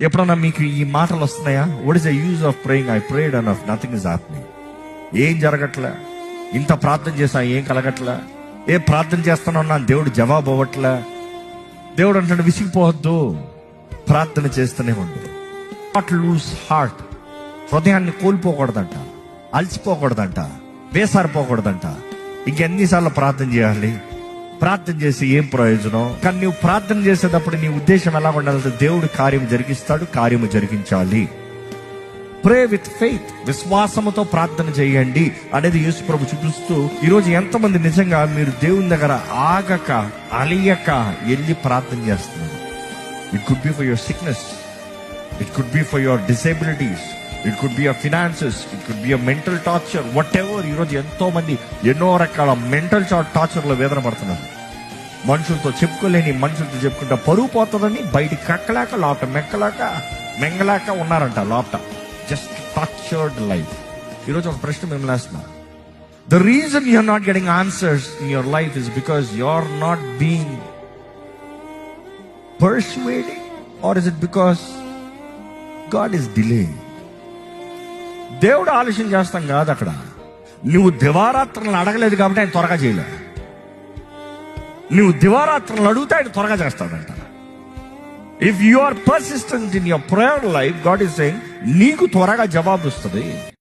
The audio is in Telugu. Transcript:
ఎప్పుడన్నా మీకు ఈ మాటలు వస్తున్నాయా? What is the use of praying I prayed and of nothing is happening ఏం జరగట్లే? ఇంత ప్రార్థన చేసా ఏం కలగట్లే? ఏ ప్రార్థన చేస్తానన్నా దేవుడు జవాబు అవ్వట్లే? దేవుడు అంటాడు విసిగిపోవద్దు. ప్రార్థన చేస్తూనే ఉండు. నాట్ లూజ్ హార్ట్ హృదయాన్ని కోల్పోకూడదంట. అలసిపోకూడదంట. వేసారిపోకూడదంట. ఇంకెన్నిసార్లు ప్రార్థన చేయాలి? ప్రార్థన చేసి ఏం ప్రయోజనం? కానీ నువ్వు ప్రార్థన చేసేటప్పుడు నీ ఉద్దేశం ఎలా ఉండాలంటే దేవుడు కార్యం జరిగిస్తాడు కార్యము జరిగించాలి. ప్రే విత్ ఫెయిత్ విశ్వాసముతో ప్రార్థన చేయండి అనేది యేసు ప్రభు చూపిస్తూ ఈరోజు ఎంతమంది నిజంగా మీరు దేవుని దగ్గర ఆగక అలియక వెళ్ళి ప్రార్థన చేస్తున్నారు. It could be for your sickness it could be for your disabilities it could be a finances it could be a mental torture whatever ఈరోజు ఎంతో మంది ఎన్నో రకాల మెంటల్ టార్చర్లో వేదన పడుతున్నారు. మనుషులతో చెప్పుకోలేని మనుషులతో చెప్పుకుంటా పరువు పోతుందని బయటికి కక్కలేక లోపట మెక్కలేక మెంగలేక ఉన్నారంట లోపట. జస్ట్ టార్చర్డ్ లైఫ్ ఈరోజు ఒక ప్రశ్న మేము వేస్తున్నా. The reason you are not getting answers in your life is because you are not being persuading or is it because God is delay దేవుడు ఆలస్యం చేస్తాం కాదు అక్కడ. నువ్వు దివారాత్రులను అడగలేదు కాబట్టి ఆయన త్వరగా చేయలేదు. నువ్వు దివారాత్రులు అడిగితే ఆయన త్వరగా చేస్తాడంట. If you are persistent in your prayer life God is saying నీకు త్వరగా జవాబు వస్తుంది